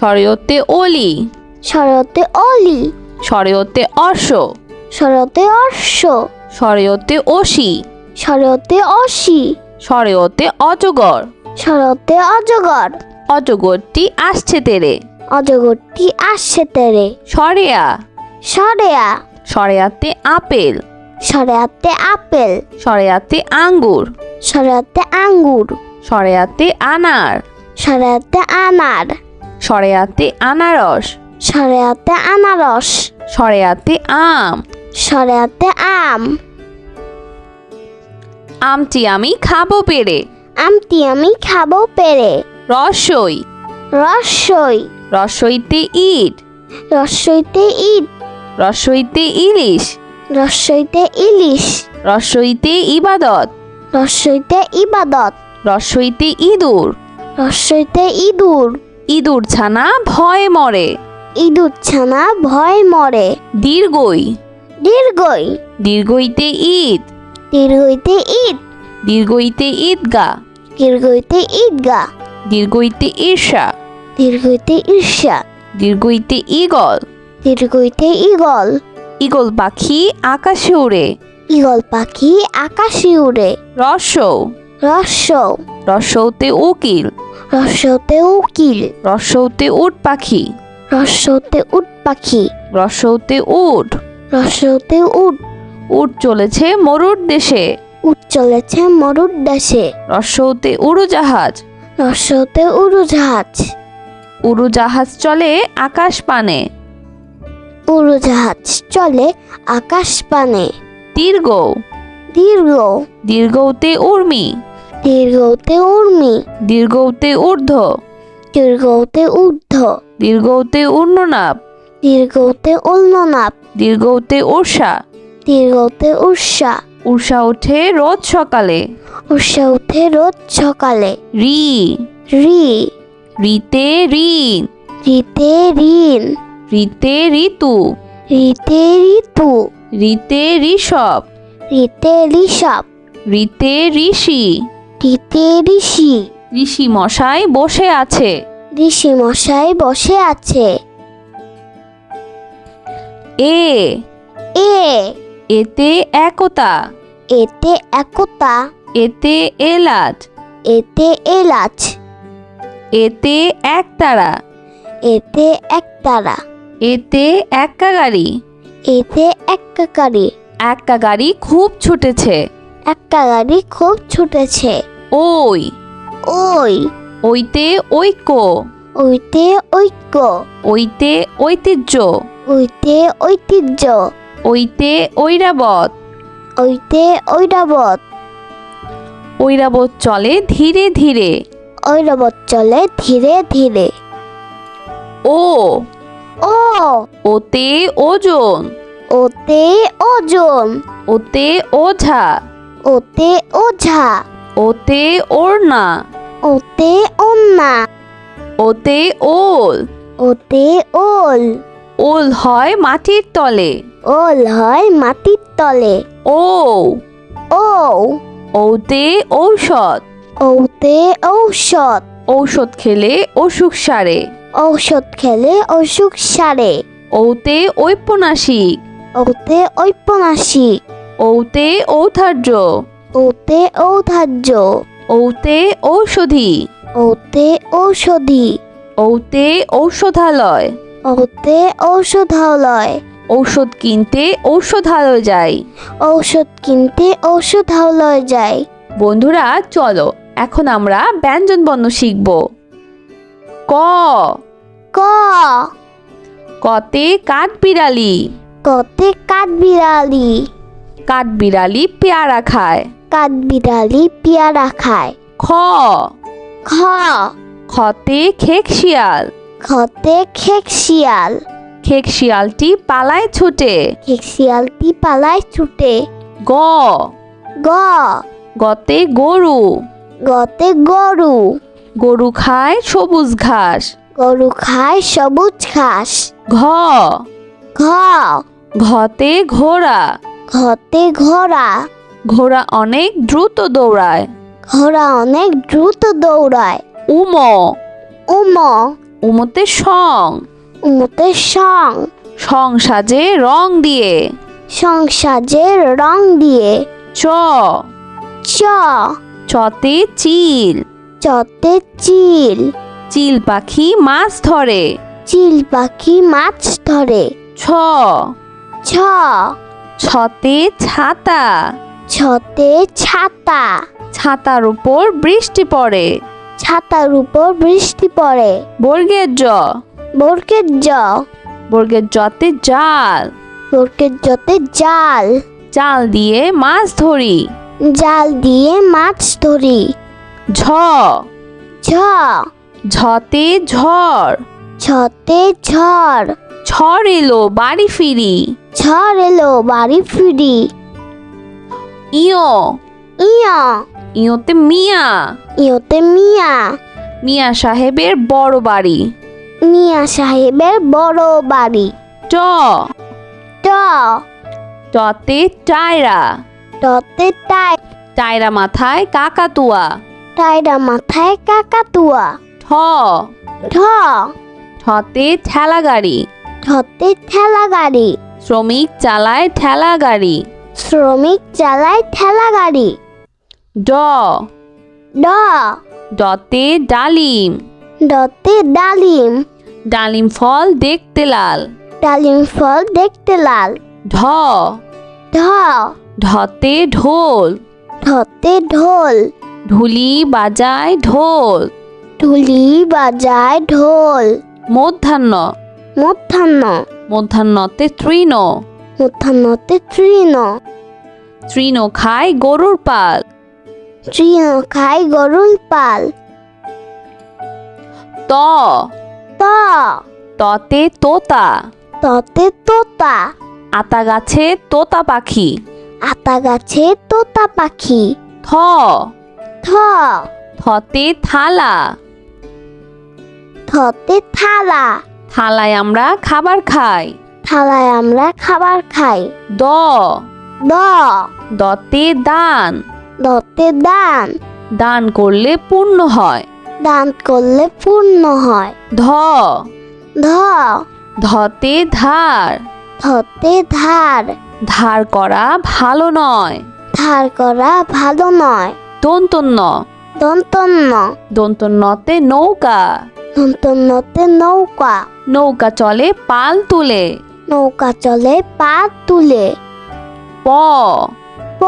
সরিওতে অলি সরেওতে অলি সরিওতে অর্শ। সরেওতে অর্শ। সরেওতে অসি সরেওতে অসি সরেওতে অজগর। সরেওতে অজগর। অজগরটি আসছে তেরে। অজগরটি আসছে তেরে। সরেয়া। সরেয়া। সরেয়াতে আপেল। সরেয়াতে আপেল। সরেয়াতে আঙ্গুর। সরেয়াতে আঙ্গুর। সরেয়াতে আনার। সরেয়াতে আনার। সরেয়াতে আনারস। সরেয়াতে আনারস। সরেয়াতে আম। সরেয়াতে আম। আমটি আমি খাব পেরে। আমটি আমি খাব পেরে। রসই। রসই। রসইতে ইট। রসইতে ইট। রসইতে ইলিশ। রসইতে ইলিশ। রসইতে ইবাদত। রসইতে ইবাদত। রসইতে ইঁদুর। রসইতে ইঁদুর। ইঁদুর ছানা ভয়ে মরে। ইঁদুর ছানা ভয় মরে। দীর্ঘই। দীর্ঘই। দীর্ঘইতে ঈদ। দীর্ঘইতে ঈদ। দীর্ঘইতে ঈদগা। দীর্ঘইতে ঈদগা। দীর্ঘইতে ঈর্ষা। দীর্ঘইতে ঈর্ষা। দীর্ঘইতে ঈগল। দীর্ঘইতে ঈগল। ঈগল পাখি আকাশে উড়ে। ঈগল পাখি আকাশে উড়ে। রসৌ রস্য রসৌতে উকিল। রস্যতে উকিল। রসৌতে উট পাখি। রস্যতে উট পাখি। রসৌতে উট। রস্যতে উট। উট চলেছে মরুর দেশে। উট চলেছে মরুর দেশে। রসৌতে উড়োজাহাজ। রস্যতে উড়োজাহাজ। উড়োজাহাজ চলে আকাশ পানে। উড়োজাহাজ চলে আকাশ পানে। দীর্ঘ। দীর্ঘ। দীর্ঘতে উর্মি। দীর্ঘতে উর্মি দীর্ঘতে ঊর্ধ্ব। দীর্ঘতে ঊর্ধ্ব। দীর্ঘতে উর্ণনাপ দীর্ঘতে উল্লনাপ দীর্ঘতে উর্ষা দীর্ঘতে উর্ষা উর্ষা ওঠে রোজ সকালে। উর্ষা উঠে রোজ সকালে। রি। রি। রিতে ঋণ। রিতে ঋণ। রিতে ঋতু। রিতে ঋতু। রিতে ঋষভ। রিতে ঋষভ। রিতে ঋষি। রিতে ঋষি। ঋষি মশাই বসে আছে। ঋষি মশাই বসে আছে। এ। এ। এতে একতা। এতে একতা। এতে এলাচ। এতে এলাচ। এতে একতারা। এতে একতারা। এতে এক্কা গাড়ি এতে একা গাড়ি এক্কা গাড়ি খুব ছুটেছে। একটা গাড়ি খুব ছুটেছে। ওই। ওই। ওইতে ঐক্য। ওইতে ঐক্য। ওইতে ঐতিহ্য। ওইতে ঐতিহ্য। ওইতে ঐরাবত ওইতে ঐরাবত ঐরাবত চলে ধীরে ধীরে। ঐরাবত চলে ধীরে ধীরে। ও। ও। ওতে ওজন। ওতে ওজন। ওতে ওঝা। ওতে ওঝা। ওতে ওড়না। ওতে ওন্না। ওতে ওল। ওতে ওল। ওল হয় মাটির তলে। ওল হয় মাটির তলে। ও ও ওতে ঔষধ। ওতে ঔষধ। ঔষধ খেলে অসুখ সারে। ঔষধ খেলে অসুখ সারে। ওতে ঔপন্যাসিক। ওতে ঔপন্যাসিক। ওতে ঔথার্য ওতে ঔধার্য। ওতে ঔষধি। ওতে ঔষধি। ওতে ঔষধালয়। ওতে ঔষধালয়। ঔষধ কিনতে ঔষধালয় যাই। ঔষধ কিনতে ঔষধালয় যায় বন্ধুরা চলো এখন আমরা ব্যঞ্জন বর্ণ শিখব। ক। ক। কতে কাঠবিড়ালি। কতে কাঠবিড়ালি। কাঠবিড়ালি পেয়ারা খায়। কাঠবিড়ালি পেয়ারা খায়। খ। খ। খতে খেক শিয়াল। খতে খেক শিয়াল। খেক শিয়ালটি পালায় ছুটে। খেক শিয়ালটি পালায় ছুটে। গ। গ। গতে গরু। গতে গরু। গরু খায় সবুজ ঘাস। গরু খায় সবুজ ঘাস। ঘ। ঘ। ঘতে ঘোড়া। ঘতে ঘোড়া। ঘোড়া অনেক দ্রুত দৌড়ায়। ঘোড়া অনেক দ্রুত দৌড়ায়। উম। উম। উমতে সং। উমতে সং। সং সাজে রং দিয়ে। সংসাজের রং দিয়ে। চ। চ। চতে চিল। চতে চিল। চিল পাখি মাছ ধরে। চিল পাখি মাছ ধরে। ছ। ছ। ছতে ছাতা। ছতে ছাতা। ছাতার উপর বৃষ্টি পড়ে। ছাতার উপর বৃষ্টি পড়ে। বর্গের জ। বর্গের জ। বর্গের জতে জাল। বর্গের জতে জাল। জাল দিয়ে মাছ ধরি। জাল দিয়ে মাছ ধরি। ঝ। ঝ। ঝতে ঝড়। ছতে ঝড়। ঝড় এলো বাড়ি ফিরি। ঝড় এলো বাড়ি ফিরি। ইয়। ইয়া। ইয়তে মিয়া। ইয়োতে মিয়া। মিয়া সাহেবের বড় বাড়ি। মিয়া সাহেবের বড় বাড়ি। ট। ট। টতে টায়রা। টতে টাই টায়রা মাথায় কাকাতুয়া। টাইরা মাথায় কাকাতুয়া। ঠ। ঠ। ঠতে ঠেলা গাড়ি ঠতে ঠেলা গাড়ি শ্রমিক চালায় ঠেলা গাড়ি। শ্রমিক চালায় ঠেলা গাড়ি। ড। ড। ডতে ডালিম। ডতে ডালিম। ডালিম ফল দেখতে লাল। ডালিম ফল দেখতে লাল। ঢ। ঢ। ঢতে ঢোল। ঢতে ঢোল। ঢুলি বাজায় ঢোল। ঢুলি বাজায় ঢোল। মধ্যাহ্ন। মধ্যাহ্ন। মধ্যাহ্নতে তৃণ। মধ্যাহ্নতে তৃণ। তৃণ খায় গরুর পাল। তৃণ খায় গরুর পাল। ত। ত। ততে তোতা। ততে তোতা। আতা গাছে তোতা পাখি। আতা গাছে তোতা পাখি। থ। থ। থতে থালা। থতে থালা। থালায় আমরা খাবার খাই। থালায় আমরা খাবার খাই। দ। দ। দতে দান। দতে দান। দান করলে পূর্ণ হয়। দান করলে পূর্ণ হয়। ধ। ধ। ধতে ধার। ধতে ধার। ধার করা ভালো নয়। ধার করা ভালো নয়। দন্তন্য। দন্তন্য। দন্তন্যতে নৌকা। দন্তন্যতে নৌকা। নৌকা চলে পাল তুলে। নৌকা চলে পা তুলে। প। প।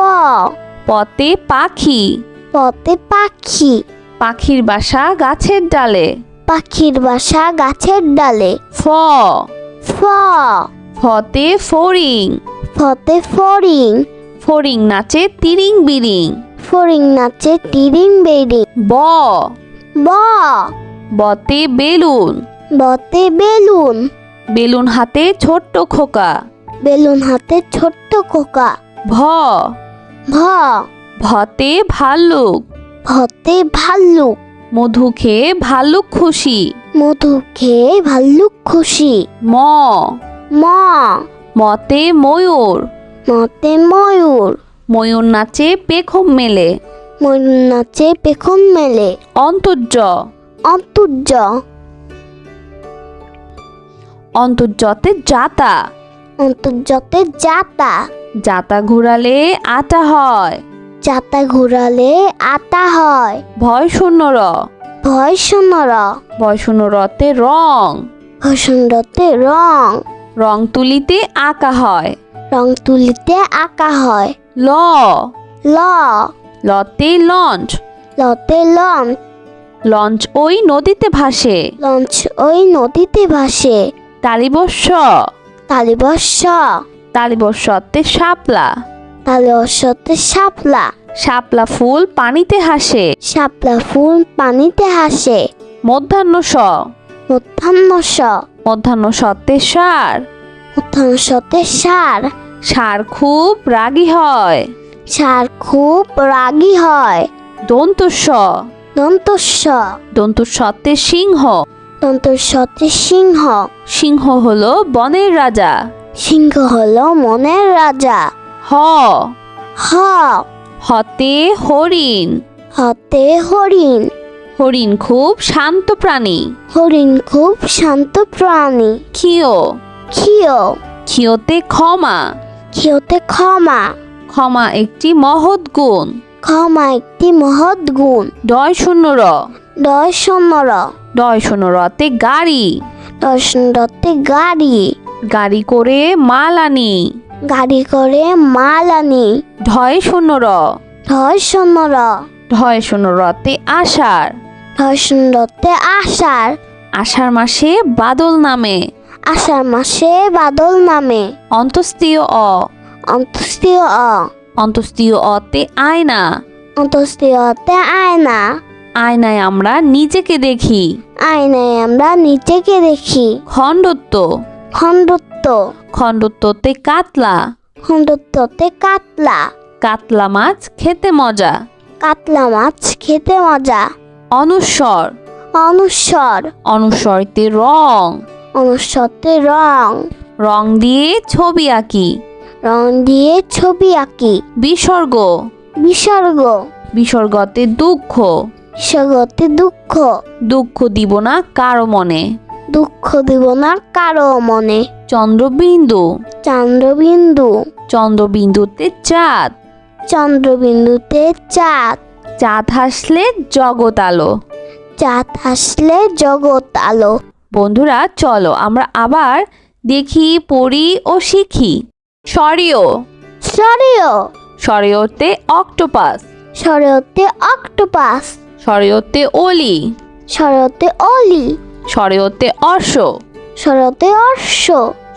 পতে পাখি। পতে পাখি। পাখির বাসা গাছের ডালে। পাখির বাসা গাছের ডালে। ফ। ফ। ফতে ফড়িং। ফতে ফড়িং। ফড়িং নাচে তিরিং বিরিং। ফড়িং নাচে টিরিং বেরিং। ব। ব। বতে বেলুন। বতে বেলুন। বেলুন হাতে ছোট্ট খোকা। বেলুন হাতে ছোট্ট খোকা। ভ। ভ। ভতে ভাল্লুক। ভতে ভাল্লুক। মধু খেয়ে ভাল্লুক খুশি। মধু খেয়ে ভাল্লুক খুশি। ম। ম। মতে ময়ূর। মতে ময়ূর। ময়ূর নাচে পেখম মেলে। ময়ূর নাচে পেখম মেলে। অন্তর্য। অন্তর্য। অন্তর্যতে জাতা অন্তর্যতে জাতা জাতা ঘুরালে আটা হয়। জাতা ঘুরালে আতা হয়। ভয় শূন্য র। ভয় শূন্য র। ভয় শূন্য রতে রং। ভসুন্দরতে রং। রং তুলিতে আঁকা হয়। রং তুলিতে আঁকা হয়। ল। ল। লতে লঞ্চ। লতে লঞ্চ। লঞ্চ ওই নদীতে ভাসে। লঞ্চ ওই নদীতে ভাসে। তালিবস্য তালিবর্ষ। তালিবস্যতে শাপলা। তালিবর্ষতে শাপলা। শাপলা ফুল পানিতে হাসে। শাপলা ফুল পানিতে হাসে। মধ্যাহ্ন স মধ্যাহ্ন স মধ্যাহ্ন সত্ত্বে সার। মধ্যাহ্ন সতে সার। সার খুব রাগী হয়। সার খুব রাগী হয়। দন্ত স দন্ত স দন্ত সত্ত্বে সিংহ। দন্ত সতে সিংহ। সিংহ হলো বনের রাজা। সিংহ হলো মনের রাজা। হ। হ। হতে হরিণ। হতে হরিণ। হরিণ খুব শান্ত প্রাণী। হরিণ খুব শান্ত প্রাণী। ক্ষিয়। ক্ষিয়। ক্ষিয়তে ক্ষমা। ক্ষিয়তে ক্ষমা। ক্ষমা একটি মহৎ গুণ। ক্ষমা একটি মহৎ গুণ। ডয় শূন্য র। দশ শূন্যর ডয় শূন্য রতে গাড়ি। দশ দত্তে গাড়ি। গাড়ি করে মাল আনি। গাড়ি করে মাল আনি। ঢয় শূন্য র। দশ শূন্যর ঢয় শূন্য রতে আষাঢ়। দশ দত্তে আষাঢ়। আষাঢ় মাসে বাদল নামে। আষাঢ় মাসে বাদল নামে। অন্তস্তীয় অ। অন্তস্তীয় অ। অন্তস্তীয় অতে আয়না। অন্তস্তীয়তে আয়না। আয়নায় আমরা নিজেকে দেখি। আয়নায় আমরা নিচেকে দেখি। খণ্ডত্ব। খণ্ডত্ব। খণ্ডত্বতে কাতলা। খণ্ডত্বতে কাতলা। কাতলা মাছ খেতে মজা। কাতলা মাছ খেতে মজা। অনুস্বর। অনুস্বর। অনুস্বরতে রং। অনুস্বরতে রং। রং দিয়ে ছবি আঁকি। রং দিয়ে ছবি আঁকি। বিসর্গ। বিসর্গ। বিসর্গতে দুঃখ। বিসর্গতে দুঃখ। দুঃখ দিব না কারও মনে। দুঃখ দিব না কারও মনে। চন্দ্রবিন্দু। চন্দ্রবিন্দু। চন্দ্রবিন্দুতে চাঁদ। চন্দ্রবিন্দুতে চাঁদ। চাঁদ হাসলে জগৎ আলো। চাঁদ আসলে জগৎ আলো। বন্ধুরা চলো আমরা আবার দেখি পড়ি ও শিখি। সরিও সরেও সরেওতে অক্টোপাস। সরেওতে অক্টোপাস। সরেওতে অলি। সরেওতে অলি। সরেওতে অর্শ সরেওতে অর্শ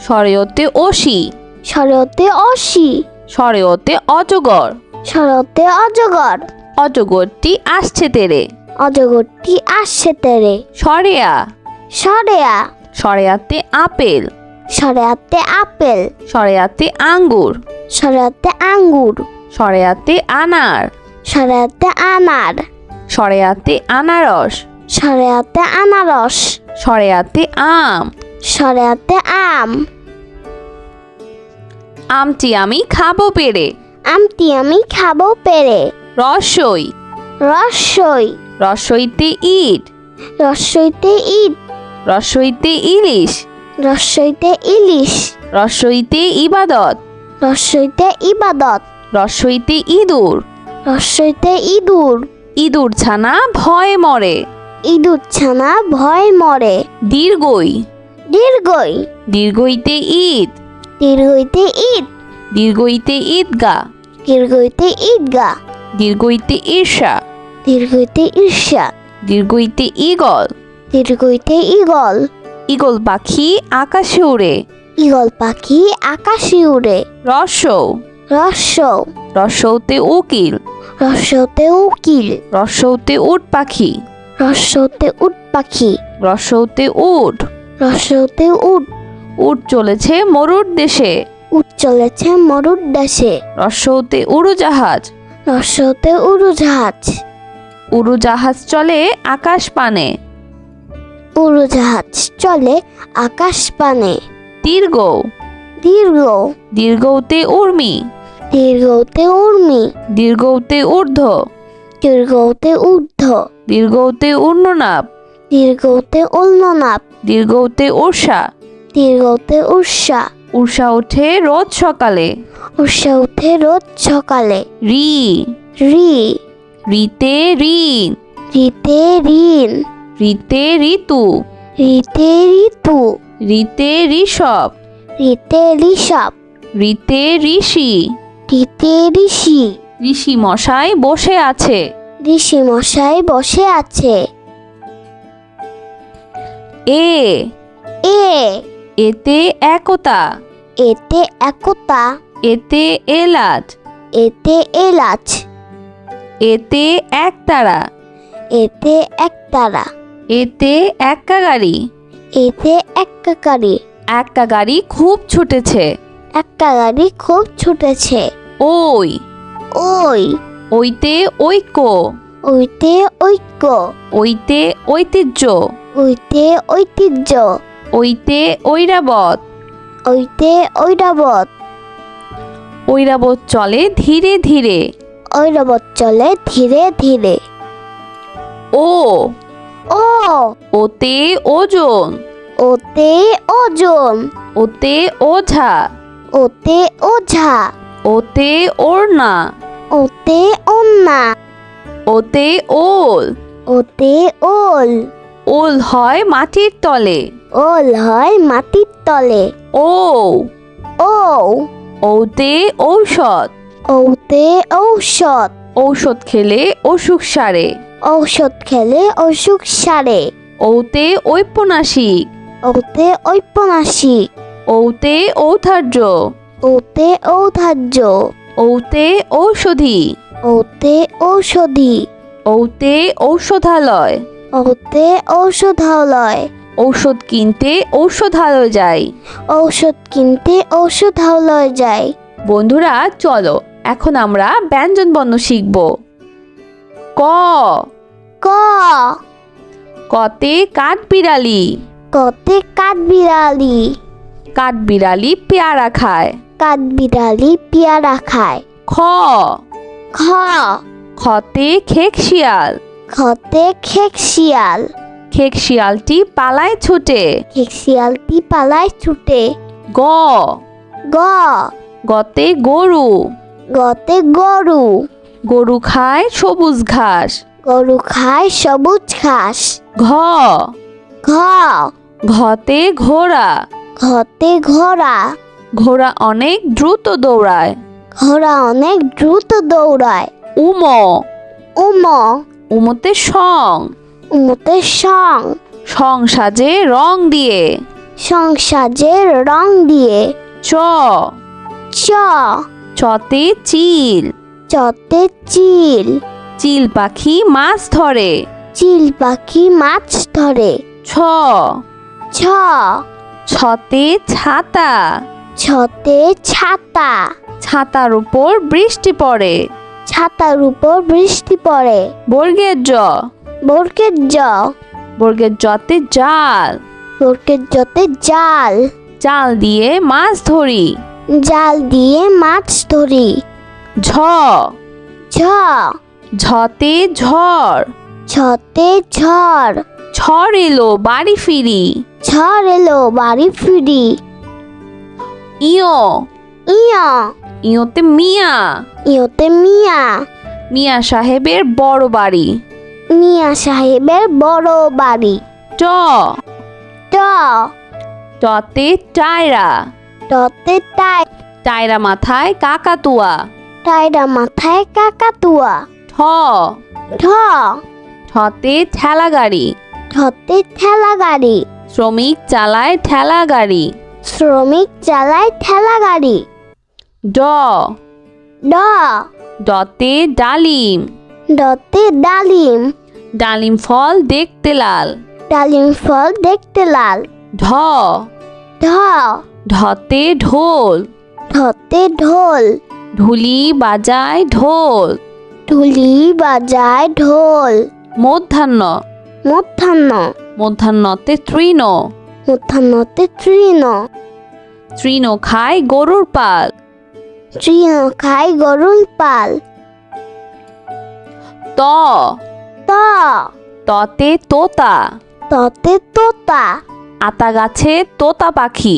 সরেওতে অসি। সরেওতে অসি। সরেওতে অজগর। সরেওতে অজগর। অজগরটি আসছে তেরে। অজগরটি আসছে তেরে। সরেয়া। সরেয়া। সরেয়াতে আপেল। সরেয়াতে আপেল। সরেয়াতে আঙ্গুর। সরেয়াতে আঙ্গুর। সরেয়াতে আনার। সরেয়াতে আনার। সরেয়াতে আনারস। সরেয়াতে আনারস। সরেয়াতে আম। সরেয়াতে আম। আমটি আমি খাব পেরে। আমটি আমি খাব পেরে। রসই। রসই। রসইতে ইট। রসইতে ইট। রসইতে ইলিশ। রসইতে ইলিশ। রসইতে ইবাদত। রসইতে ইবাদত। রসইতে ইঁদুর। রসইতে ইঁদুর। ইঁদুর ছানা ভয় মরে। ইঁদুর ছানা ভয় মরে। দীর্ঘই। দীর্ঘই। দীর্ঘইতে ঈদ। দীর্ঘইতে ঈদ। দীর্ঘইতে ঈদগা। দীর্ঘইতে ঈদগা। দীর্ঘইতে ঈর্ষা। দীর্ঘইতে ঈর্ষা। দীর্ঘইতে ঈগল। দীর্ঘইতে ঈগল। ঈগল পাখি আকাশে উড়ে। ঈগল পাখি আকাশে উড়ে। রসৌ রসৌ রসৌতে উকিল। রসতে উকিল। রসৌতে উট পাখি। রসতে উট পাখি। রসৌতে উট। রসৌতে উট। উট চলেছে মরুর দেশে। উট চলেছে মরুর দেশে। রসৌতে উড়োজাহাজ। রসতে উড়োজাহাজ। উড়োজাহাজ চলে আকাশ পানে। উড়োজাহাজ চলে আকাশ পানে। দীর্ঘ। দীর্ঘ। দীর্ঘতে উর্মি। দীর্ঘতে উর্মি। দীর্ঘতে ঊর্ধ্ব। দীর্ঘতে ঊর্ধ্ব। দীর্ঘতে উন্ননাপ। দীর্ঘতে উল্লনাপ দীর্ঘতে উর্ষা দীর্ঘতে উর্ষা উর্ষা ওঠে রোজ সকালে। উর্ষা উঠে রোজ সকালে। রি। রি। রিতে ঋণ। রিতে ঋণ। রিতে ঋতু। রিতে ঋতু। রিতে ঋষভ। রিতে ঋষভ। রিতে ঋষি। রিতে ঋষি। ঋষি মশাই বসে আছে। ঋষি মশাই বসে আছে। এ। এ। এতে একতা। এতে একতা। এতে এলাচ। এতে এলাচ। এতে একতারা। এতে একতারা। এতে এক্কা গাড়ি। এতে একটা গাড়ি। একটা গাড়ি খুব ছুটেছে। একটা গাড়ি খুব ছুটেছে। ওই। ওই। ওইতে ঐক্য। ওইতে ঐক্য। ওইতে ঐতিহ্য। ওইতে ঐতিহ্য। ওইতে ঐরাবত ওইতে ঐরাবত ঐরাবত চলে ধীরে ধীরে। ঐরাবত চলে ধীরে ধীরে। ও। ও। ওতে ওজন। ওতে ওজন। ওতে ওঝা। ওতে ওঝা। ওতে ওড়না। ওতে ওন্না ওতে ওল। ওতে ওল। ওল হয় মাটির তলে। ওল হয় মাটির তলে। ও। ও। ওতে ঔষধ। ওতে ঔষধ। ঔষধ খেলে অসুখ সারে। ঔষধ খেলে অসুখ সারে। ওতে ঔপন্যাসিক। ওতে ঔপন্যাসিক। ওতে ঔধার্য। ওতে ঔধার্য। ওতে ঔষধি। ওতে ঔষধি। ওতে ঔষধালয়। ওতে ঔষধালয়। ঔষধ কিনতে ঔষধালয় যাই ঔষধ কিনতে ঔষধালয় যায়। বন্ধুরা চলো এখন আমরা ব্যঞ্জন বর্ণ শিখব। ক। ক। কতে কাঠ বিড়ালি। কতে কাঠ বিড়ালি। কাঠ বিড়ালি পেয়ারা খায়। কাঠ বিড়ালি পেয়ারা খায়। খ। খ। খতে খেক শিয়াল। খতে খেক শিয়াল। খেক শিয়ালটি পালায় ছুটে। খেক শিয়ালটি পালায় ছুটে। গ। গ। গতে গরু। গতে গরু। গরু খায় সবুজ ঘাস। গরু খায় সবুজ ঘাস। ঘ। ঘ। ঘতে ঘোড়া। ঘতে ঘোড়া। ঘোড়া অনেক দ্রুত দৌড়ায়। ঘোড়া অনেক দ্রুত দৌড়ায়। উম। উম। উমতে সং। উমতে সং। সং সাজে রং দিয়ে। সংসাজের রং দিয়ে। চ। চ। চতে চিল। চতে চিল। চিল পাখি মাছ ধরে। চিল পাখি মাছ ধরে। ছ। ছ। ছতে ছাতা। ছতে ছাতা। ছাতার উপর বৃষ্টি পড়ে। ছাতার উপর বৃষ্টি পড়ে। বর্গের জ। বরকের জ। বর্গের জতে জাল। বরকের জতে জাল। জাল দিয়ে মাছ ধরি। জাল দিয়ে মাছ ধরি। ঝ। ঝ। ঝতে ঝড়। ছতে ঝড়। ঝড় এলো বাড়ি ফিরি। ঝড় এলো বাড়ি ফিরি। ইয়। ইয়া। ইয়তে মিয়া। ইয়োতে মিয়া। মিয়া সাহেবের বড় বাড়ি। মিয়া সাহেবের বড় বাড়ি। ট। ট। টতে টায়রা। টতে টাই টায়রা মাথায় কাকাতুয়া। টাইরা মাথায় কাকাতুয়া। ঠ। ঠ। ঠতে ঠেলা গাড়ি ঠতে ঠেলা গাড়ি শ্রমিক চালায় ঠেলা গাড়ি শ্রমিক চালায় ঠেলা গাড়ি ড। ড। ডতে ডালিম। ডতে ডালিম। ডালিম ফল দেখতে লাল। ডালিম ফল দেখতে লাল। ঢ। ঢ। ঢতে ঢোল। ঢতে ঢোল। ঢুলি বাজায় ঢোল। ঢুলি বাজায় ঢোল। মধ্যাহ্ন। মধ্যাহ্ন। মধ্যাহ্নতে তৃণ। মধ্যাহ্নতে তৃণ। তৃণ খায় গরুর পাল। তৃণ খায় গরুর পাল। ত। ত। ততে তোতা। ততে তোতা। আতা গাছে তোতা পাখি।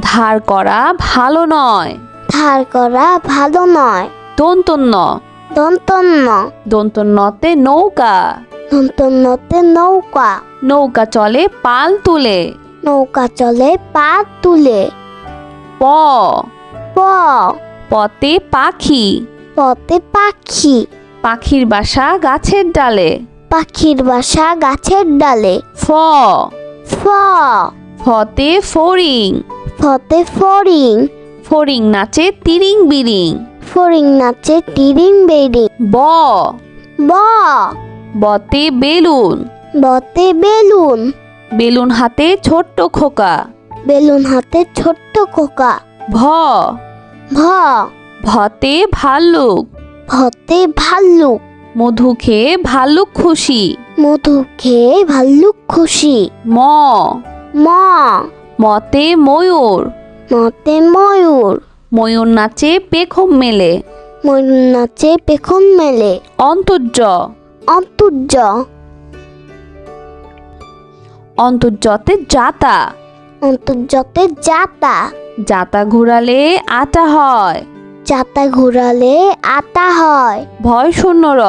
ধার করা ভালো নয়। ধার করা ভালো নয়। দন্তন্য। দন্তন্য। দন্তন্যতে নৌকা। দন্তন্যতে নৌকা। নৌকা চলে পাল তুলে। নৌকা চলে পা তুলে। প। প। পতে পাখি। পতে পাখি। পাখির বাসা গাছের ডালে। পাখির বাসা গাছের ডালে। ফ। ফ। ফতে ফড়িং ফতে ফড়িং ফড়িং নাচে তিরিং বিরিং। ফড়িং নাচে টিরিং বেরিং। ব। ব। বতে বেলুন। বতে বেলুন। বেলুন হাতে ছোট্ট খোকা। বেলুন হাতে ছোট্ট খোকা। ভ। ভ। ভতে ভাল্লুক। ভতে ভাল্লুক। মধু খেয়ে ভাল্লুক খুশি। মধু খেয়ে ভাল্লুক খুশি। ম। ম। মতে ময়ূর। মতে ময়ূর। ময়ূর নাচে পেখম মেলে। ময়ূর নাচে পেখম মেলে। অন্তর্য। অন্তর্য। অন্তর্যতে জাতা অন্তর্যতে জাতা জাতা ঘুরালে আটা হয়। জাতা ঘুরালে আটা হয়। ভয় শূন্য র।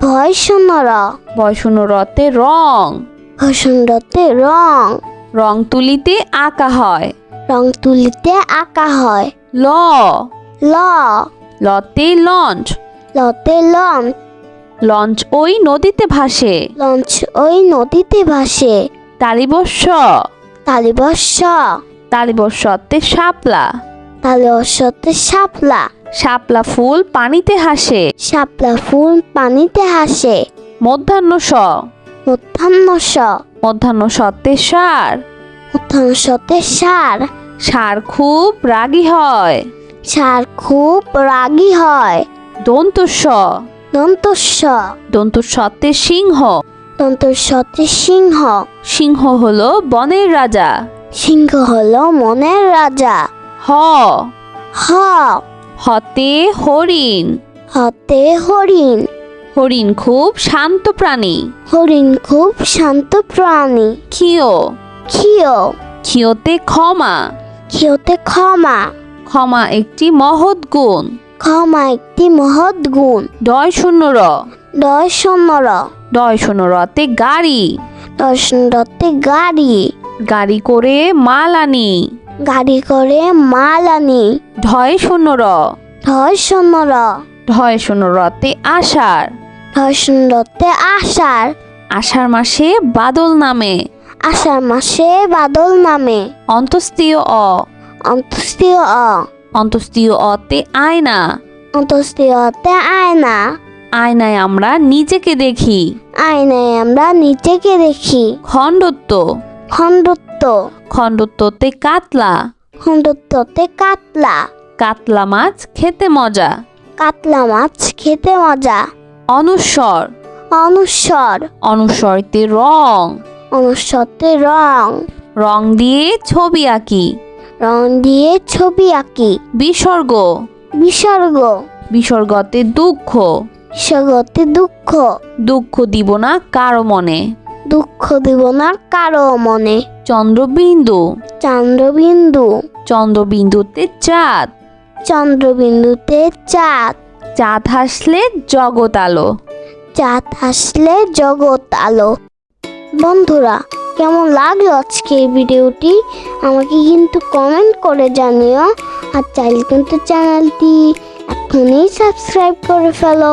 ভয় শূন্যর ভয় শূন্য রতে রং। ভয় শূন্য রতে রং। রং তুলিতে আঁকা হয়। রং তুলিতে আঁকা হয়। ল। ল। লতে লঞ্চ। লতে লঞ্চ। লঞ্চ ওই নদীতে ভাসে। লঞ্চ ওই নদীতে ভাসে। তালিবস্য তালিবর্ষ। তালিবস্যতে শাপলা। তালিবর্ষতে শাপলা। শাপলা ফুল পানিতে হাসে। শাপলা ফুল পানিতে হাসে। মধ্যাহ্ন স মধ্যাহ্ন স মধ্যাহ্ন সত্তে সার। মধ্যাহ্ন সতে সার। সার খুব রাগী হয়। সার খুব রাগী হয়। দন্তস্ব। দন্ত সত্তে সিংহ। দন্তস্বতে সিংহ। সিংহ হলো বনের রাজা। সিংহ হলো মনের রাজা। হ। হ। হতে হরিণ। হতে হরিণ। হরিণ খুব শান্ত প্রাণী। হরিণ খুব শান্ত প্রাণী। ক্ষিয়। ক্ষিয়। ক্ষিয়তে ক্ষমা। ক্ষিয়তে ক্ষমা। ক্ষমা একটি মহৎ গুণ। ক্ষমা একটি মহৎ গুণ। ডয় শূন্য র। দয় র। ডয় শূন্য রতে গাড়ি। দর্শন দত্তে গাড়ি। গাড়ি করে মাল আনি। গাড়ি করে মাল আনি। ঢয় শূন্য র। ধয় র। ঢয় শূন্য রতে আষাঢ়। দত্তে আষাঢ়। আষাঢ় মাসে বাদল নামে। আষাঢ় মাসে বাদল নামে। অন্তস্তীয় অ। অন্তস্তীয় অ। অন্তস্তীয় অতে আয়না। অন্তস্তীয়তে আয়না। আয়নায় আমরা নিজেকে দেখি। আয়নায় আমরা নিজেকে দেখি। খণ্ডত্ব। খণ্ডত্ব। খণ্ডত্বতে কাতলা। খণ্ডত্বতে কাতলা। কাতলা মাছ খেতে মজা। কাতলা মাছ খেতে মজা। অনুস্বর। অনুস্বর। অনুস্বরতে রং। অনুস্বরতে রং। রং দিয়ে ছবি আঁকি। রং দিয়ে ছবি আঁকি। বিসর্গ। বিসর্গ। বিসর্গতে দুঃখ। বিসর্গতে দুঃখ। দুঃখ দিব না কারও মনে। দুঃখ দিব না কারও মনে। চন্দ্রবিন্দু। চন্দ্রবিন্দু। চন্দ্রবিন্দুতে চাঁদ। চন্দ্রবিন্দুতে চাঁদ। চাঁদ হাসলে জগৎ আলো। চাঁদ আসলে জগৎ আলো। বন্ধুরা, কেমন লাগল আজকে এই ভিডিওটি? আমাকে কিন্তু কমেন্ট করে জানিও। আর চাইলে কিন্তু চ্যানেলটি এখনই সাবস্ক্রাইব করে ফেলো।